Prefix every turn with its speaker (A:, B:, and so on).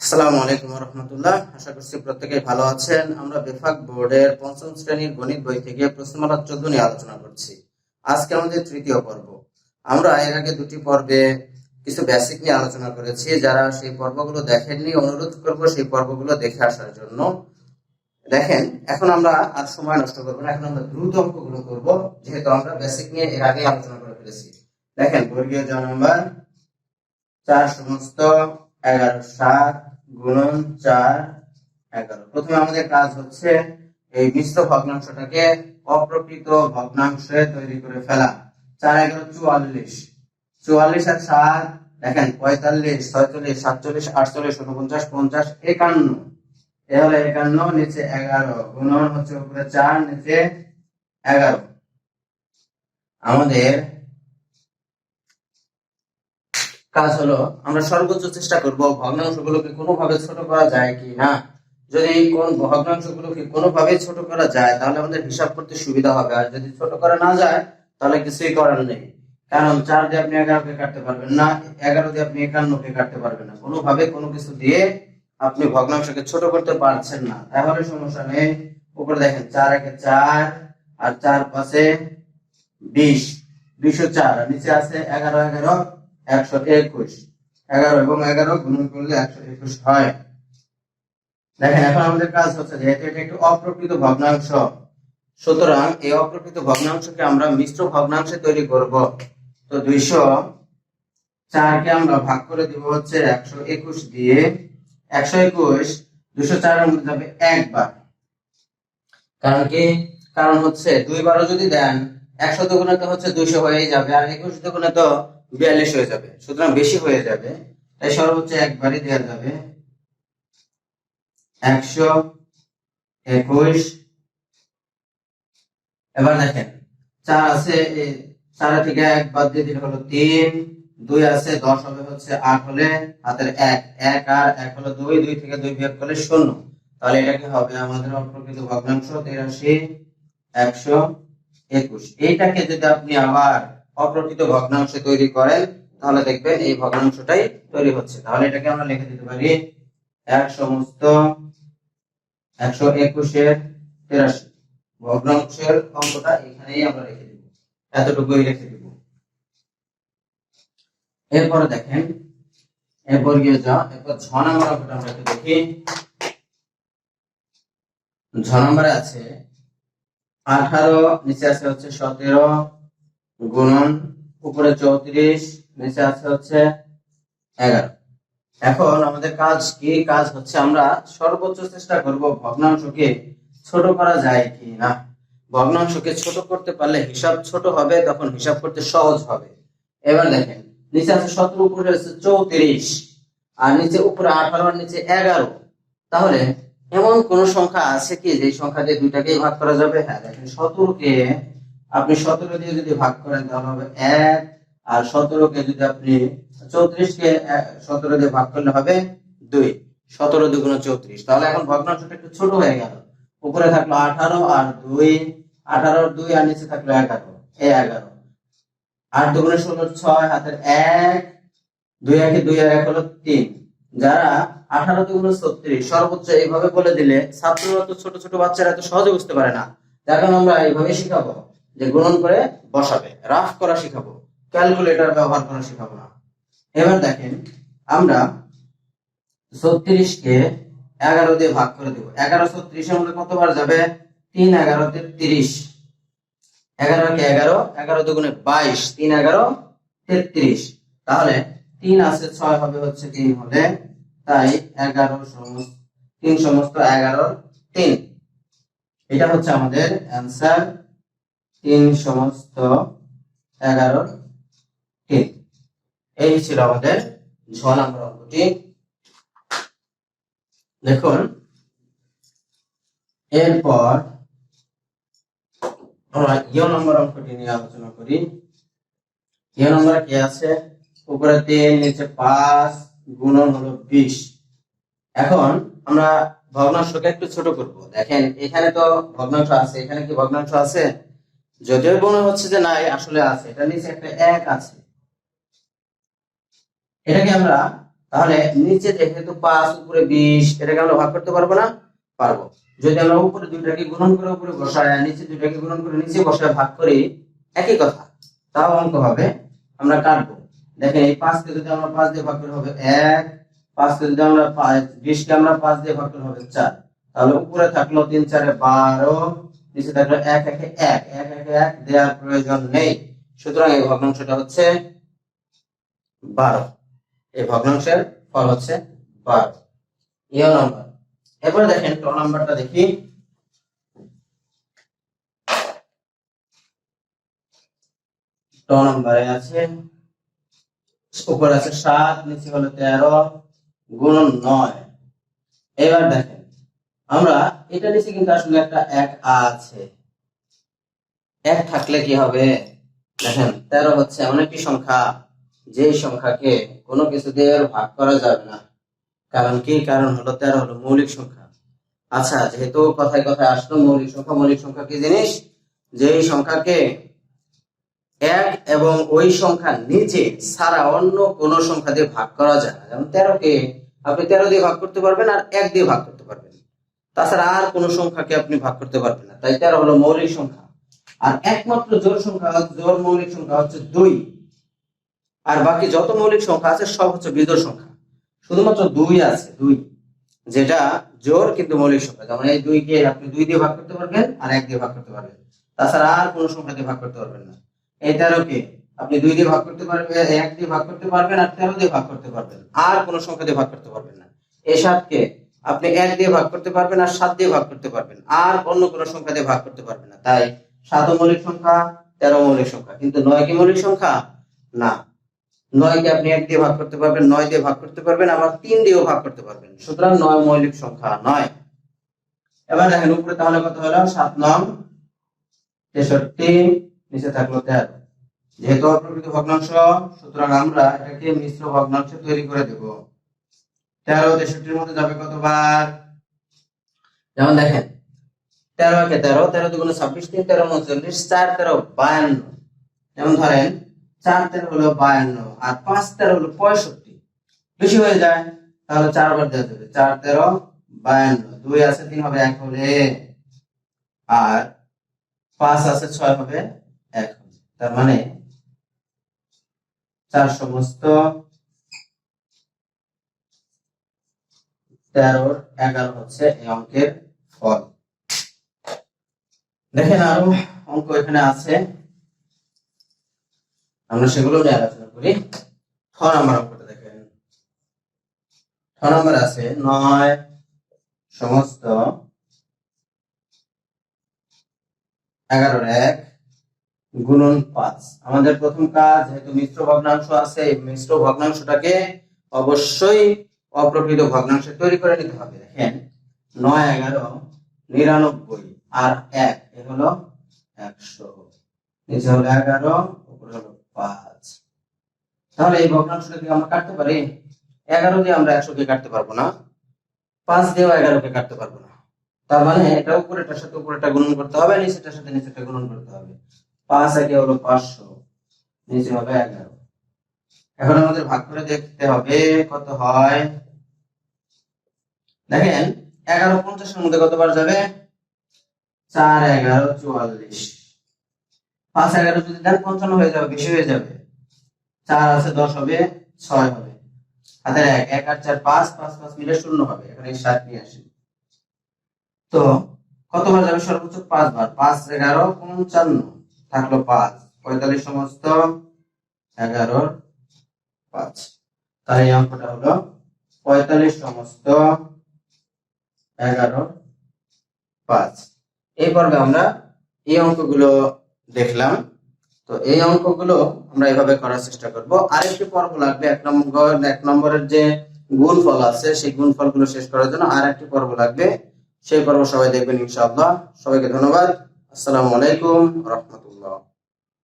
A: আসসালামু আলাইকুম রহমতুল্লাহ আশা করছি প্রত্যেকেই ভালো আছেন। আমরা বিভাগ বোর্ডের পঞ্চম শ্রেণির গণিত বই থেকে প্রশ্নমালা চোদ্দ নিয়ে আলোচনা করছি। আজকে আমাদের তৃতীয় পর্ব। আমরা এর আগে দুটি পর্বে কিছু বেসিক নিয়ে আলোচনা করেছি। যারা সেই পর্বগুলো দেখেননি, অনুরোধ করব সেই পর্বগুলো দেখে আসার জন্য। দেখেন, এখন আমরা আর সময় নষ্ট করব না। এখন আমরা দ্রুত অঙ্কগুলো করব, যেহেতু আমরা বেসিক নিয়ে এর আগে আলোচনা করে ফেলেছি। দেখেন, বর্গীয় জ নাম্বার চার সমস্ত এগারো সাত গুণন চার এগারো। প্রথমে আমাদের কাজ হচ্ছে এই মিশ্র ভগ্নাংশটাকে অপ্রকৃত ভগ্নাংশে তৈরি করে ফেলা। চার, এগারো, চুয়াল্লিশ। চুয়াল্লিশ আর সাত, দেখেন, পঁয়তাল্লিশ, ছয়চল্লিশ, সাতচল্লিশ, আটচল্লিশ উনপঞ্চাশ পঞ্চাশ, একান্ন। এ হলো একান্ন, নিচে এগারো। গুণন হচ্ছে উপরে চার, নিচে এগারো। আমাদের কাজ হলো, আমরা সর্বোচ্চ চেষ্টা করব ভগ্নাংশগুলোকে কোনোভাবে ছোট করা যায় কি না? যদি কোন ভগ্নাংশগুলোকে কোনোভাবে ছোট করা যায়, তাহলে আমাদের হিসাব করতে সুবিধা হবে। আর যদি ছোট করা না যায়, তাহলে কিছুই করার নেই। কারণ চার দিয়ে আপনি এগারোকে কাটতে পারবেন না, এগারো দিয়ে আপনি একান্নকে কাটতে পারবেন না। কোনোভাবে কোনো কিছু দিয়ে আপনি ভগ্নাংশকে ছোট করতে পারছেন না। তাহলে সমস্যা নেই। উপরে দেখেন, চার একে চার, আর চার পাশে বিশ। দুইশো চার নিচে আছে এগারো এগারো। একশো একুশ। এগারো এবং এগারো গুণন করলে একশো একুশ হয়। দেখেন, এখন আমাদের কাজ হচ্ছে যেহেতু এটা একটু অপ্রকৃত ভগ্নাংশ। সুতরাং এই অপ্রকৃত ভগ্নাংশকে আমরা মিশ্র ভগ্নাংশে তৈরি করব। তো দুইশো চারকে আমরা ভাগ করে দিব হচ্ছে একশো একুশ দিয়ে। একশো একুশ দুশো চারের মধ্যে যাবে একবার। কারণ কি? কারণ হচ্ছে দুইবারও যদি দেন, একশো দুগুণে তো হচ্ছে দুইশো হয়েই যাবে, আর একুশ দুগুণে তো বিয়াল্লিশ হয়ে যাবে। সুতরাং বেশি হয়ে যাবে। তাই সর্বোচ্চ একবারই দেওয়া যাবে। একশো একুশ। এবার দেখেন, চার আছে চার থেকে এক বাদ দিয়ে দিলে হলো তিন, দুই আছে, দশ হবে হচ্ছে আট হলে হাতের এক এক আর এক হলো দুই দুই থেকে দুই বিয়োগ করলে শূন্য। তাহলে এটা কি হবে? আমাদের অপ্রকৃত ভগ্নাংশ তিরাশি, একশো একুশ। এইটাকে যদি আপনি আবার অপ্রকৃত ভগ্নাংশ তৈরি করেন, তাহলে দেখবেন এই ভগ্নাংশটাই তৈরি হচ্ছে। তাহলে এটাকে আমরা লিখে দিতে পারি এক সমস্ত একশো একুশের তেরাশি। ভগ্নাংশের অঙ্কটা এখানেই আমরা রেখে দিব। এতটুকুই রেখে দিব। এরপরে দেখেন, এরপর গিয়ে যা, এরপর ছ নম্বর অঙ্কটা আমরা একটু দেখি। ছ নম্বরে আছে আঠারো, নিচে আছে হচ্ছে সতেরো গুণন, উপরে চৌত্রিশ, নিচে আছে হচ্ছে এগারো। এখন আমাদের কাজ কি? কাজ হচ্ছে আমরা সর্বোচ্চ চেষ্টা করব ভগ্নাংশকে ছোট করা যায় কি না ভগ্নাংশকে ছোট করতে পারলে হিসাব ছোট হবে, তখন হিসাব করতে সহজ হবে। এবার দেখেন, নিচে আছে সতেরো, উপরে আছে চৌত্রিশ, আর নিচে উপরে আঠারো, আর নিচে এগারো। তাহলে এমন কোন সংখ্যা আছে কি? যে সংখ্যা দিয়ে দুইটাকেই ভাগ করা যাবে? হ্যাঁ দেখেন সতেরোকে আপনি সতেরো দিয়ে যদি ভাগ করেন তাহলে হবে এক, আর সতেরোকে যদি আপনি চৌত্রিশকে সতেরো দিয়ে ভাগ করলে হবে দুই। সতেরো দুগুণ চৌত্রিশ। তাহলে এখন ভগ্নাংশটা একটু ছোট হয়ে গেল। উপরে থাকল আঠারো আর দুই। আঠারো দুই আর নিচে থাকল এগারো। এই এগারো। আট দুগুণে ষোলো ছয়, হাতের এক। দুই একে দুই আর এক হলো তিন। যারা আঠারো দুগুণ ছত্রিশ, সর্বোচ্চ এইভাবে বলে দিলে ছাত্ররা তো ছোট ছোট বাচ্চারা তো সহজে বুঝতে পারে না। যার কারণে আমরা এইভাবে শিখাবো। যে গুণন করে বসাবে। রাফ করা শিখাবো। ক্যালকুলেটর ব্যবহার করা শিখাবো না। এবার দেখেন, আমরা ছত্রিশ কে এগারো দিয়ে ভাগ করে দেবো। এগারো ছত্রিশের মধ্যে কতবার যাবে? তিন এগারোতে তিরিশ। এগারো কে এগারো এগারো দুগুণে বাইশ, তিন এগারো তেত্রিশ তাহলে তিন আছে ছয় হবে হচ্ছে তিন হলে, তাই এগারো সমস্ত, তিন সমস্ত এগারো তিন। এটা হচ্ছে আমাদের অ্যান্সার। তিন সমস্ত এগারো তিন এই ছিল আমাদের ছ নম্বর অঙ্কটি। দেখুন, এরপর আমরা ইয় নম্বর অঙ্কটি নিয়ে আলোচনা করি। ইয় নম্বরে কি আছে? উপরে তিন, নিচে পাঁচ, গুণন হলো বিশ। এখন আমরা ভগ্নাংশকে একটু ছোট করব। দেখেন, এখানে তো ভগ্নাংশ আছে, এখানে কি ভগ্নাংশ আছে? যদিও মনে হচ্ছে যে নাই, আসলে আছে। এটা নিচে একটা এক আছে। এটাকে আমরা তাহলে নিচে যেহেতু পাঁচ, উপরে বিশ, এটাকে আমরা ভাগ করতে পারব না? পারব। যদি আমরা উপরে দুইটাকে গুণন করে উপরে বসায়, নিচে দুইটাকে গুণন করে নিচে বসায় ভাগ করি, একই কথা। তাও অঙ্ক হবে, আমরা কাটবো। দেখেন এই পাঁচকে যদি আমরা পাঁচ দিয়ে ভাগ করে হবে এক, পাঁচকে যদি আমরা বিশকে আমরা পাঁচ দিয়ে ভাগ করে হবে চার। তাহলে উপরে থাকল তিন, চারে বারো নিচে থাকল এক, একে এক এক, একে এক দেওয়ার প্রয়োজন নেই। সুতরাং এই ভগ্নাংশটা হচ্ছে বারো। এই ভগ্নাংশের ফল হচ্ছে বারো। ইয় নম্বর। এরপরে দেখেন, ট নাম্বারটা দেখি। ট নম্বরে আছে, উপরে আছে সাত, নিচে হলো তেরো, গুণন নয়। এবার দেখেন আমরা এটা নিচে কিন্তু আসলে একটা এক আছে। এক থাকলে কি হবে? দেখেন, তেরো হচ্ছে এমন একটি সংখ্যা যে সংখ্যাকে কোনো কিছু দিয়ে ভাগ করা যাবে না। কারণ কি? কারণ হলো তেরো হলো মৌলিক সংখ্যা। আচ্ছা যেহেতু কথায় কথায় আসলো মৌলিক সংখ্যা মৌলিক সংখ্যা কি জিনিস? যে সংখ্যাকে এক এবং ওই সংখ্যা নিচে ছাড়া অন্য কোন সংখ্যা দিয়ে ভাগ করা যায় না। যেমন তেরোকে আপনি তেরো দিয়ে ভাগ করতে পারবেন আর এক দিয়ে ভাগ করতে পারবেন। তাছাড়া আর কোন সংখ্যাকে আপনি ভাগ করতে পারবেন না। তাই তার হলো মৌলিক সংখ্যা। আর একমাত্র জোর সংখ্যা, জোর মৌলিক সংখ্যা হচ্ছে দুই। আর বাকি যত মৌলিক সংখ্যা আছে, সব হচ্ছে বিজোড় সংখ্যা। শুধুমাত্র দুই আছে, দুই। যেটা জোর কিন্তু মৌলিক সংখ্যা। যেমন এই দুইকে আপনি দুই দিয়ে ভাগ করতে পারবেন আর এক দিয়ে ভাগ করতে পারবেন। তাছাড়া আর কোনো সংখ্যা দিয়ে ভাগ করতে পারবেন না। এই তেরোকে আপনি দুই দিয়ে ভাগ করতে পারবেন এক দিয়ে ভাগ করতে পারবেন আর তেরো দিয়ে ভাগ করতে পারবেন। আর কোনো সংখ্যা দিয়ে ভাগ করতে পারবেন না। এই সাতকে আপনি এক দিয়ে ভাগ করতে পারবেন আর সাত দিয়ে ভাগ করতে পারবেন। আর অন্য কোনো সংখ্যা দিয়ে ভাগ করতে পারবেন না। তাই সাত মৌলিক সংখ্যা তেরো মৌলিক সংখ্যা। কিন্তু নয় কি মৌলিক সংখ্যা? না। নয় নয়কে আপনি এক দিয়ে ভাগ করতে পারবেন, নয় দিয়ে ভাগ করতে পারবেন, আবার তিন দিয়েও ভাগ করতে পারবেন। সুতরাং নয় মৌলিক সংখ্যা নয়। এবার দেখেন উপরে তাহলে কত হলো? সাত নং তেষট্টি, নিচে থাকল তেরো। যেহেতু অপ্রকৃত ভগ্নাংশ, সুতরাং আমরা এটাকে মিশ্র ভগ্নাংশ তৈরি করে দেব। তেরো তেষট্টির মধ্যে যাবে কতবার? যেমন দেখেন, তেরো একে তেরো তেরো দুগুণ ছাব্বিশ তিন, তেরো উনচল্লিশ, চার, তেরো বায়ান্ন। যেমন ধরেন, চার, তেরো হলো বায়ান্ন, আর পাঁচ, তেরো হলো পঁয়ষট্টি। বেশি হয়ে যায়, তাহলে চারবার দেওয়া যাবে, চার, তেরো, বায়ান্ন। দুই আছে, তিন হবে এক হলে আর পাঁচ আছে, ছয় হবে এক তার মানে চার সমস্ত তেরোর এগারো হচ্ছে এই অঙ্কের ফল। দেখেন আরও অঙ্ক এখানে আছে। আমরা সেগুলো নিয়ে আলোচনা করি। ছ নম্বর অঙ্কটা দেখেন। ছ নম্বর আছে, নয় সমস্ত এগারোর এক গুণন পাঁচ। আমাদের প্রথম কাজ, যেহেতু মিশ্র ভগ্নাংশ আছে মিশ্র ভগ্নাংশটাকে অবশ্যই অপ্রকৃত ভগ্নাংশে তৈরি করে নিতে হবে। দেখেন, নয়, এগারো, নিরানব্বই আর এক, এ হলো একশো। নিচে হলো এগারো, উপরে হলো পাঁচ। তাহলে এই ভগ্নাংশটাকে আমরা কাটতে পারি। এগারো দিয়ে আমরা একশোকে কাটতে পারব না। পাঁচ দিয়েও এগারোকে কাটতে পারব না। তার মানে এটা উপরেটার সাথে উপরেটা গুণন করতে হবে নিচেটার সাথে নিচেটা গুণন করতে হবে। পাঁচ একে হলো পাঁচশো, নিচে হবে এগারো। এখন আমাদের ভাগ করে দেখতে হবে কত হয়? দেখেন, এগারো পঞ্চাশের মধ্যে কতবার যাবে? চার এগারো চুয়াল্লিশ। পাঁচ এগারো যদি দেন, পঞ্চান্ন হয়ে যাবে, বেশি হয়ে যাবে। চার আছে, দশ হবে, ছয় হবে। হাতের এক এক আর চার, পাঁচ পাঁচ পাঁচ মিলে শূন্য হবে। এখানে সাত নিয়ে আসি। তো, কতবার যাবে? সর্বোচ্চ পাঁচবার। পাঁচ এগারো, পঞ্চান্ন। থাকল পাঁচ। পঁয়তাল্লিশ সমস্ত, এগারোর পাঁচ। তাহলে এই অঙ্কটা হলো পঁয়তাল্লিশ সমস্ত এগারো, পাঁচ। এই পর্বে আমরা এই অঙ্কগুলো দেখলাম। তো এই অঙ্কগুলো আমরা এভাবে করার চেষ্টা করব। আরেকটি পর্ব লাগবে, এক নম্বর, এক নম্বরের যে গুণফল আছে, সেই গুণফলগুলো শেষ করার জন্য আর একটি পর্ব লাগবে। সেই পর্ব সবাই দেখবেন ইনশাআল্লাহ। সবাইকে ধন্যবাদ। আসসালামু আলাইকুম রহমতুল্লাহ।